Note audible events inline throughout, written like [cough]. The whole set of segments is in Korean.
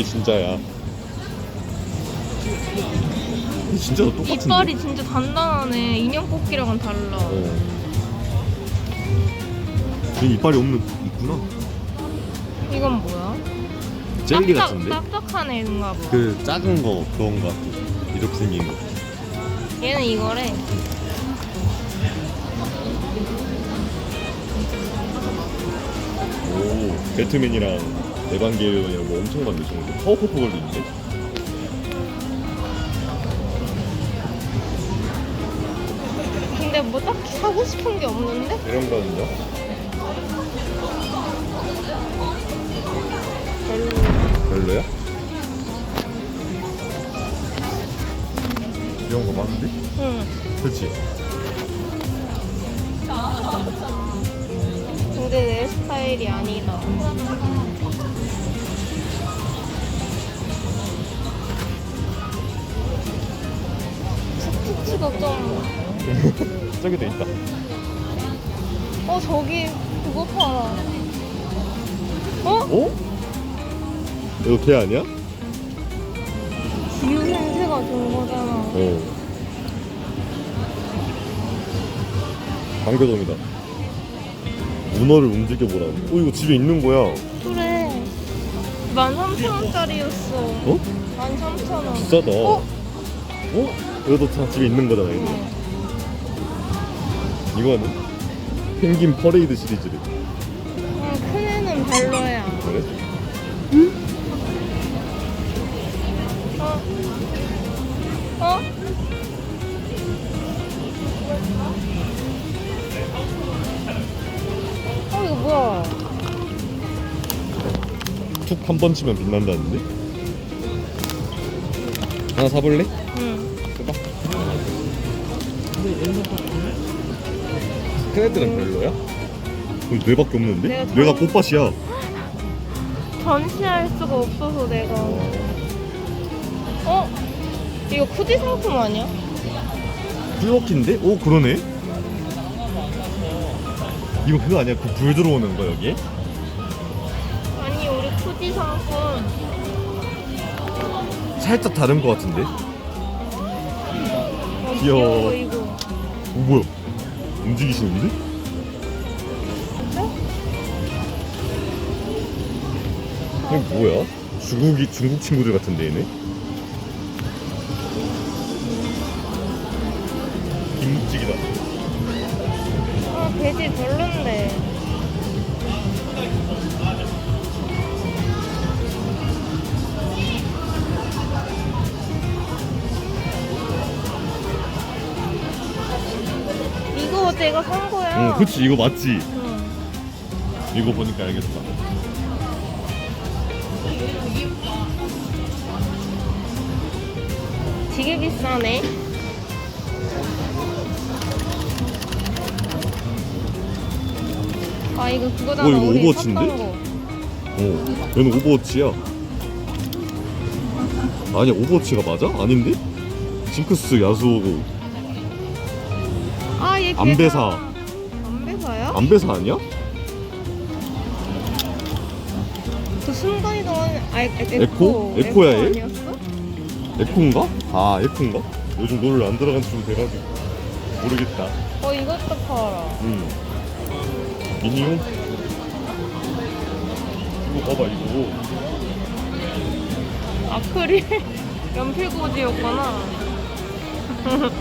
이게 진짜야. 진짜 똑같은데? 이빨이 진짜 단단하네. 인형 뽑기랑은 달라. 어. 이 이빨이 없는 있구나. 이건 뭐야? 젤리 딱딱- 같은데? 딱딱한 애인가 봐. 그 작은 거 같아. 이렇게 생긴 거. 얘는 이거래. 오, 배트맨이랑 에반게리온이랑 뭐 엄청 많네 정도. 파워퍼프 걸도 있는데? 근데 뭐 딱히 사고 싶은 게 없는데? 이런 거는요? 별로. 별로야? 이런 거 많은데? 응. 그렇지. 근데 내 스타일이 아니다. 스티치도 좀. [laughs] 저기도 있다. 어 저기 그거 팔아. 어? 어? 이거 걔 아니야? 지우 센세가 준 거잖아. 어. 방교동이다. 문어를 움직여보라고. 어, 이거 집에 있는 거야. 그래. 13,000원짜리였어. 어? 13,000원. 비싸다. 어? 어? 이것도 다 집에 있는 거잖아, 이거. 응. 이거는 펭귄 퍼레이드 시리즈래. 응, 큰 애는 별로야. 그래? 어? 어? 어, 뭐야? 툭한 번 치면 빛난다는데? 하나 사볼래? 응. 해봐. 큰 애들은 별로야? 거기 뇌밖에 없는데? 내가 뇌가 전- 꽃밭이야. 전시할 수가 없어서 내가. 어? 이거 쿠디 상품 아니야? 뿔럭키인데? 오 그러네? 이거 그거 아니야? 그 불 들어오는 거 여기? 아니, 우리 쿠디 상품. 살짝 다른 거 같은데? 어, 귀여워. 귀여워, 이거. 오 뭐야? 움직이시는데? 이게 뭐야? 중국이 중국 친구들 같은데 얘네? 김묵직이다. 아, 돼지 별론데. 이거 내가 산 거야. 응, 그치 이거 맞지? 응. 이거 보니까 알겠다. 되게 비싸네. 아 이거 그거잖아. 어, 이거 우리 오버워치인데? 샀던 거. 어, 얘는 오버워치야. 아니야, 오버워치가 맞아? 아닌데? 징크스, 야수오고, 아, 얘 안배사. 안배사야? 안배사 아니야? 그 순간이동하는 아, 에, 에코? 에코? 에코야, 얘? 아니었어? 에코인가? 아, 에코인가? 요즘 노를 안 들어간 지좀 돼가지고 모르겠다. 어 이것도 팔아. 음. 미니홈? 이거 봐봐, 이거. 아크릴 [laughs] 연필꽂이였구나. [laughs]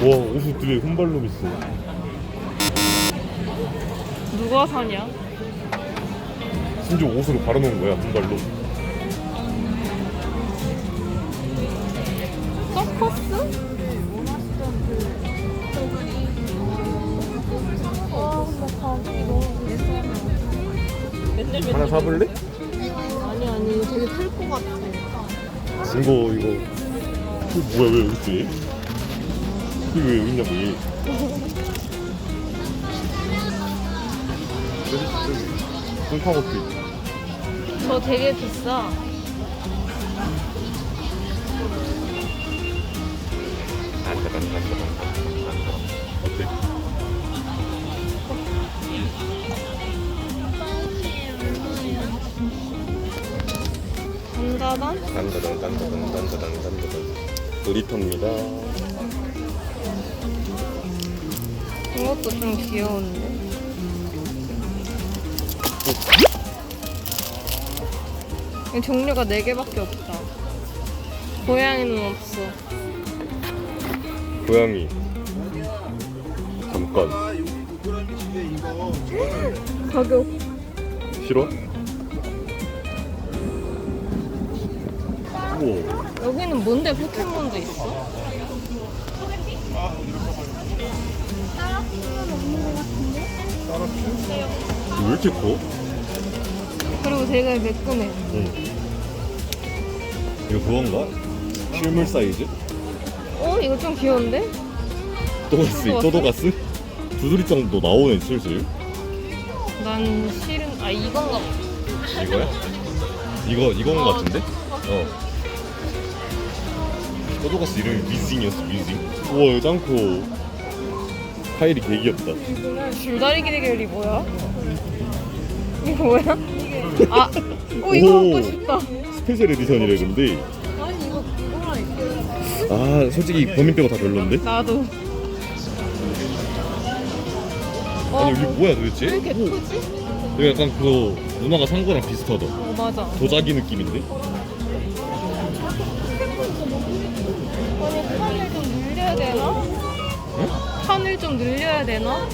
와, 옷을 뒤에 혼발로 있어. 누가 사냐? 심지어 옷으로 바르는 거야, 혼발로. 서커스? 사볼래? 아니 아니 이거 되게 클것 같아. 이거, 이거. 이거 뭐야, 왜 여기 있지? 이거 왜 여기 있냐고, 얘. [laughs] 콩파고도 있고. 저 되게 비싸. 딴따단? 단다단 단다단 단다단 단다단 놀이터입니다 이것도 좀 귀여운데. 이 종류가 4개밖에 없다. 고양이는 없어. 고양이 잠깐 가격. 싫어? 여기는 뭔데 포켓몬도 있어? 왜 이렇게 커? 그리고 되게 매끈해. 응 이거 그건가? 실물 사이즈? 어? 이거 좀 귀여운데? 또가스? 또도가스? 두드리 정도 나오네 슬슬 난 싫은, 아, 이건가 보다. 이거야? 이거 이건 거 어. 같은데? 어. 또도가스 이름이 뮤징이었어 뮤징. 우와 이거 짱코. 파일이 개 귀엽다. 줄다리기 대결이 뭐야? 이거 뭐야? 아, 어, 이거 오. 먹고 싶다. 스페셜 에디션이래 근데. 아니, 이거 그거라니까. 아 솔직히 범인 빼고 다 별론데? 나도. 아니 여기 뭐, 뭐야 왜 도대체? 이렇게 오, 크지? 여기 약간 그거 누나가 산 거랑 비슷하다. 어, 맞아. 도자기 느낌인데? 좀 늘려야 되나?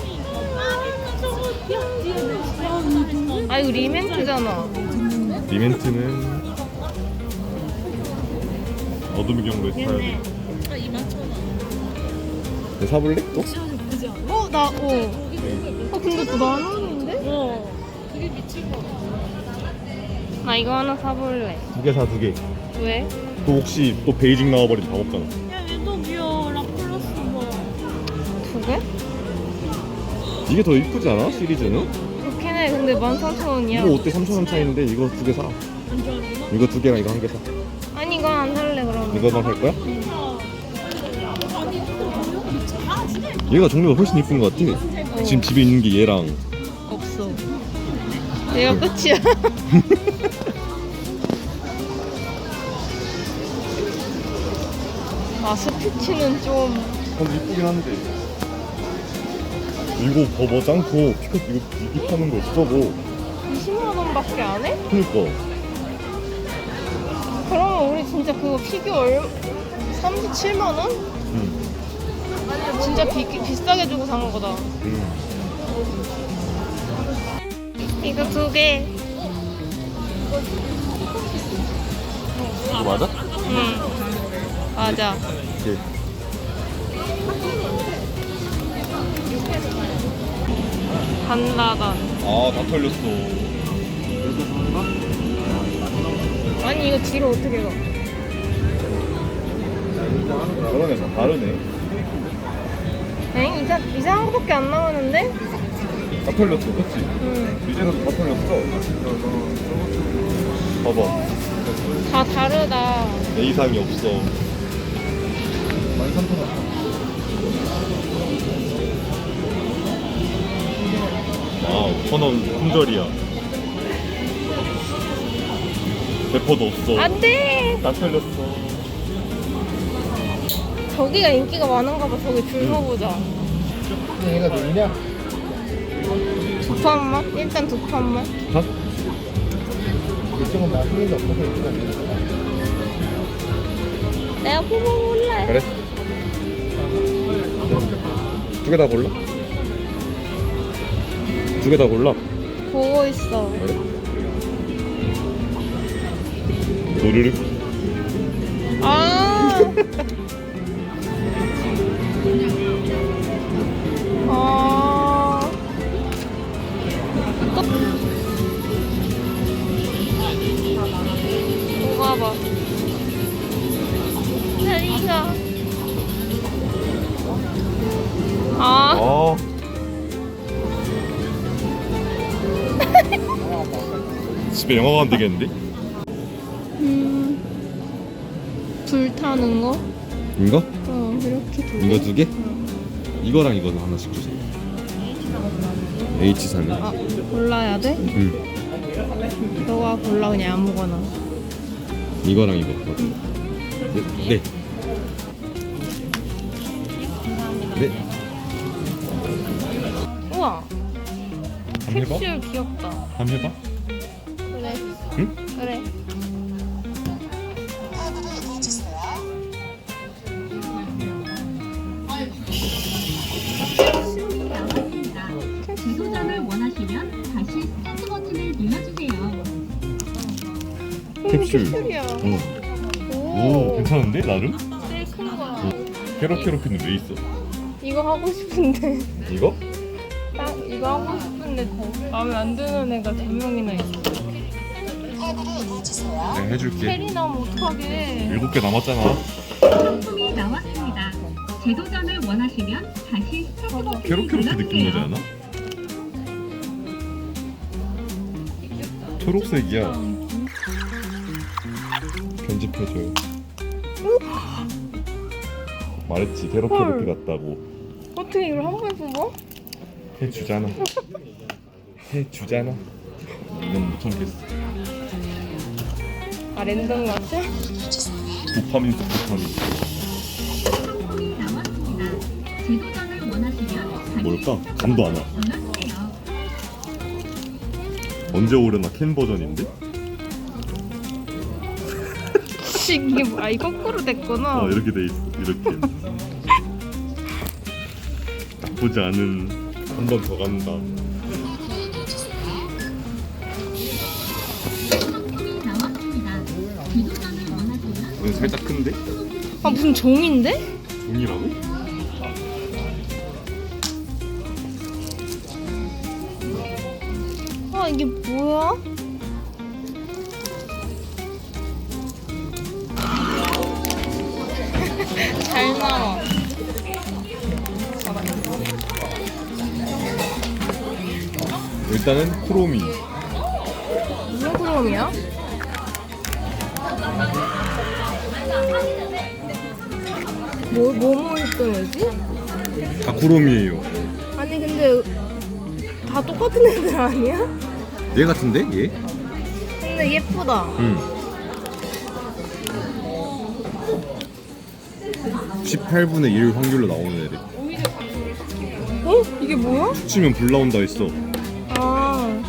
아, 이거 리멘트잖아. 리멘트는 어둠의 경로에 사야 돼. 너 사볼래? 또? 어, 나, 어. 어, 근데 또 만 원인데? 어. 그게 미칠 거나 이거 하나 사볼래. 두 개 사 두 개. 왜? 또 혹시 또 베이징 나와버리면 다 먹잖아. 두 개? 이게 더 이쁘지 않아? 시리즈는? 그렇긴 해. 근데 13,000원이야. 이거 5대 3,000원 차이인데 이거 두 개 사. 이거 두 개랑 이거 한 개 사. 아니, 이건 안 살래, 그러면. 이거만 살 거야? 거 얘가 종류가 훨씬 이쁜 것 같아. 어. 지금 집에 있는 게 얘랑 없어. 얘가 끝이야. [laughs] [laughs] 아, 스피치는 좀. 근데 이쁘긴 한데. 이거 버버 짱코 피카 이거 이거 파는 거 저거 20만 원밖에 안 해? 그니까 그러면 우리 진짜 그거 피규어 얼... 37만 원? 응. 진짜 비, 비싸게 주고 산 거다. 응. 이거 두 개. 이거 맞아? 응. 맞아. 오케 이. 단다단. 아 다 털렸어. 아니, 이거 뒤로 어떻게 가? 그러네 다 다르네. 엥? 이상, 이상한 거밖에 안 나오는데? 다 털렸어, 그렇지? 응. 이제는 다 털렸어. 봐봐, 다 다르다. 내 이상이 없어. 13,000원. 와우, 천원 품절이야. 대포도 없어. 안 돼! 다 털렸어. 저기가 인기가 많은가 봐. 저기 줄 서보자. 얘가 누구냐? 두 판만? 일단 두 판만. 가? 이쪽은 나중에 없어서 이쪽은 거야. 내가 뽑아볼래. 그래. 두 개 다 골라? 두 개 다 골라. 보고 있어. 그래. 노르르. [laughs] 아. 아. 또. 뭐가 봐. 자리가. 아. 아. 집에 영화관 되겠는데? 음. 불 타는 거? 이거? 어, 이렇게 두 이거 두 개? 이거랑 이거 하나씩 주세요. H 사면. 아, 골라야 돼? 응. 너가 골라 그냥 아무거나. 이거랑 이거. 네. 네. 네. 우와 한번 해봐. 캡슐 귀엽다 한번 해봐. 그래 응? 그래 재도전을 원하시면 다시 스타트 버튼을 눌러주세요. 캡슐. 캡슐이야 응. 오, 오, 괜찮은데 나름? 제일 큰 거야 캐럿 캐럿키는 왜 있어? 이거 하고 싶은데 이거? 딱 이거 하고 싶은데 마음에 안 드는 애가 두 명이나 있어 내가 해줄게. 캐리 나오면 어떡하게 일곱 개 남았잖아. 상품이 나왔습니다. 재도전을 원하시면 다시 스타트 버튼을 캐럿캐럿키 느낌 나지 눌러주세요. 않아? 초록색이야. 편집해줘요. 말했지 캐럿캐럿키 같다고. 어떻게 이걸 한 번에 뽑아? 해주잖아. 해주잖아. 이건 못 참겠어. 아 랜덤. 재도전을 원하시면 다시 뭘까? 감도 안 와. 언제 오려나 캔 버전인데? 혹시 [laughs] 이게 뭐야? 이 거꾸로 됐구나 어 이렇게 돼 있어. 이렇게. [laughs] 나쁘지 않은 한 번 더 간다. 살짝 큰데? 아 무슨 종인데? 종이라고? 아 이게 뭐야? [laughs] 잘 나와 일단은 크로미. 뭐, 뭐뭐 있던 거지? 다 크로미예요. 아니 근데 다 똑같은 애들 아니야? 얘 같은데? 얘? 근데 예쁘다 응. 18분의 1 확률로 나오는 애들. 어? 이게 뭐야? 치면 불 나온다 했어. 아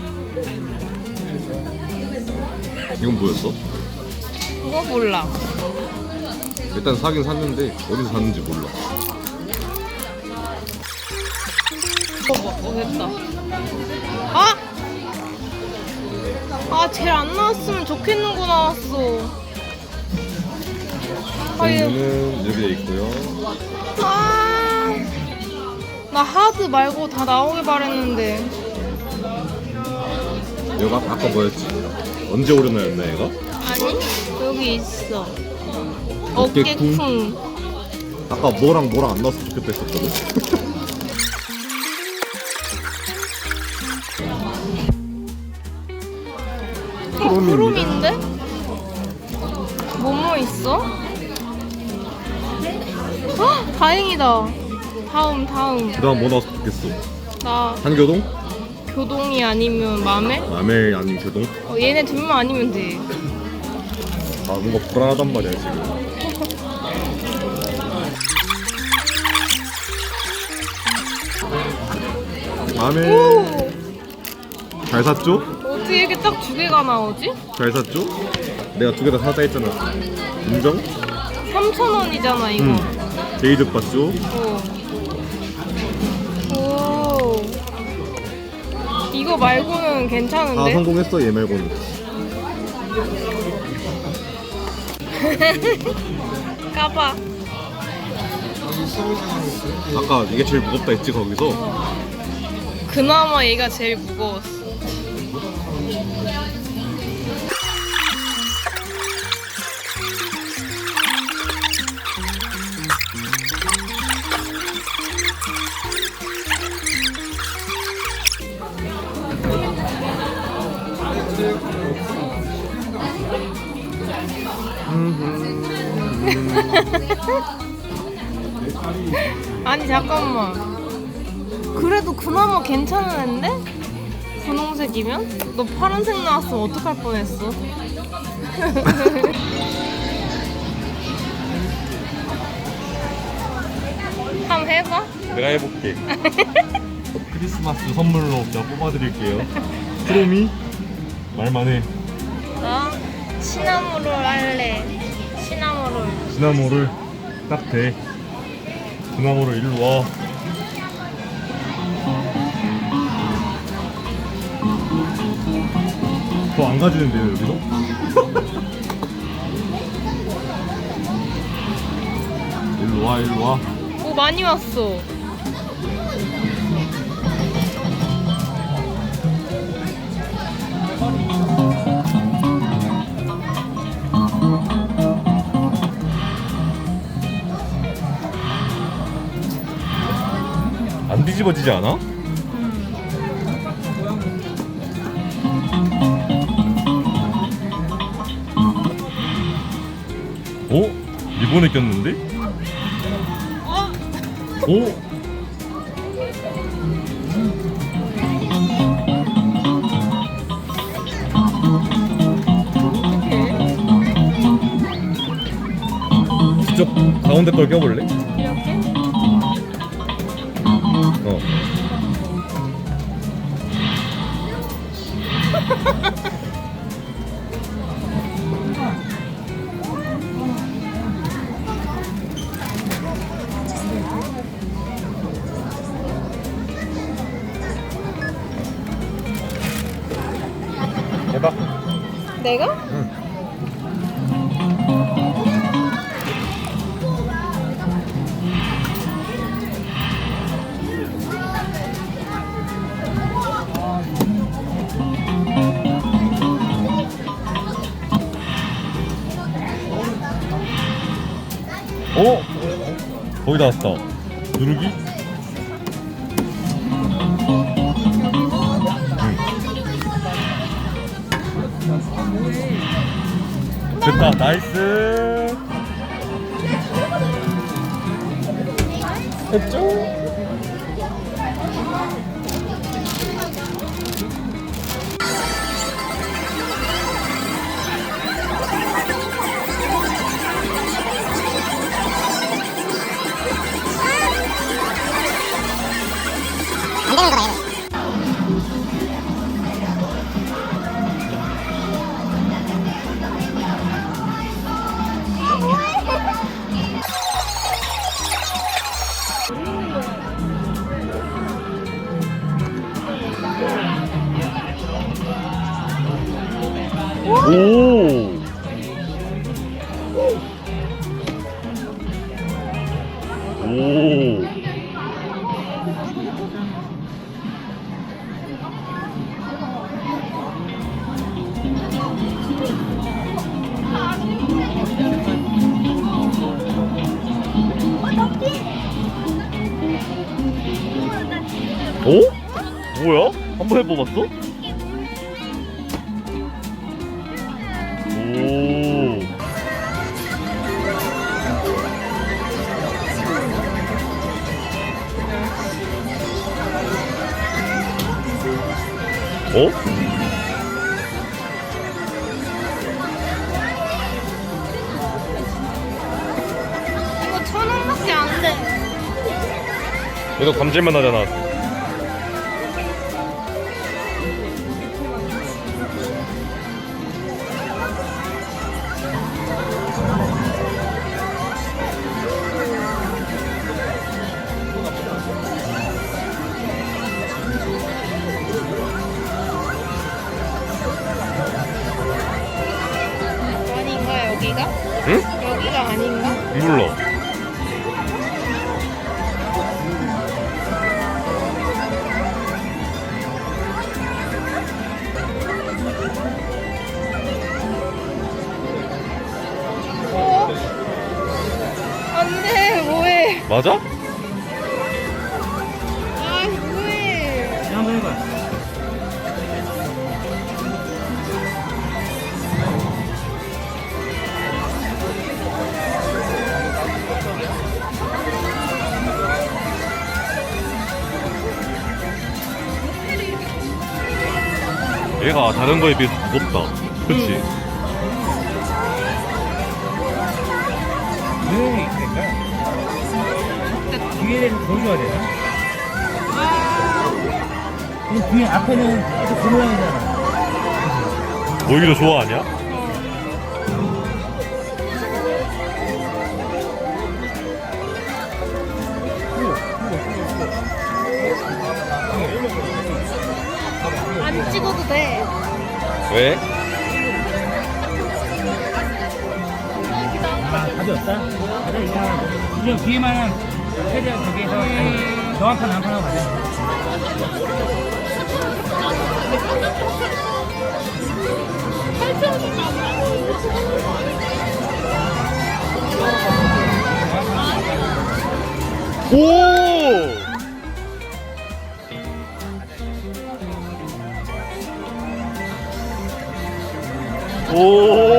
이건 뭐였어? 그거 몰라 일단 사긴 샀는데 어디서 샀는지 몰라. 어, 뭐, 어 됐다 아! 아 제일 안 나왔으면 좋겠는 거 나왔어 아, 얘, 종류는 여기 돼 있고요. 아, 나 하드 말고 다 나오길 바랬는데. 여가 아까 뭐였지? 언제 오려나였나 얘가? 아니, 여기 있어. 어깨쿵? 어깨쿵. 아까 뭐랑 뭐랑 안 나왔으면 좋겠다 했었거든. 어, 크롬인데? 뭐뭐 있어? 헉, 다행이다. 다음, 다음. 그다음 뭐 나왔으면 좋겠어? 나 한교동? 교동이 아니면 맘에? 남해 아닌 교동? 어, 얘네 둘만 아니면 돼. 아 뭔가 불안하단 말이야 지금. 오! 잘 샀죠? 어떻게 이렇게 딱 두 개가 나오지? 잘 샀죠? 내가 두 개 다 사다 했잖아. 인정? 3,000원이잖아, 이거. 응. 제이드 봤죠? 오. 오. 이거 말고는 다 괜찮은데? 성공했어 얘 말고는. [laughs] 까봐. 아까 이게 제일 무겁다 했지 거기서. 그나마 얘가 제일 무거웠어. [laughs] 아니 잠깐만. 그래도 그나마 괜찮은 앤데? 분홍색이면? 너 파란색 나왔으면 어떡할 뻔했어. [laughs] 한번 해봐. 내가 해볼게. [laughs] 어, 크리스마스 선물로 제가 뽑아드릴게요. 크롬이 말만 해. 어? 나 시나모롤 할래. 시나모롤. 시나모를 딱 대. 시나모를 일로 와. 더 안 가지는데요 여기서? [laughs] 일로 와 일로 와. 오 많이 왔어. 안 뒤집어지지 않아? 어? 이번에 꼈는데? 어? 이쪽 가운데 걸 껴볼래? 이렇게? 어. [laughs] 내가? 어? 거의 다 왔다. 됐다, 나이스. 됐죠? 어? 이거 천 원밖에 안 돼. 얘도 감질만 하잖아. 응? 여기가 아닌가? 몰라. 어? 안돼 뭐해? 맞아? 아 얘가 다른 거에 비해서 무겁다. 그치? 음. 조용히 있으니까 뒤에 대해서 보여줘야 되나? 그럼 뒤에 앞에는 계속 그 모양이잖아 오히려 좋아하냐? 왜? 아 가져왔다? 그래 뒤에만 최대한 저기에서 아니, 저 한판 한판 하고 가자 오! 오!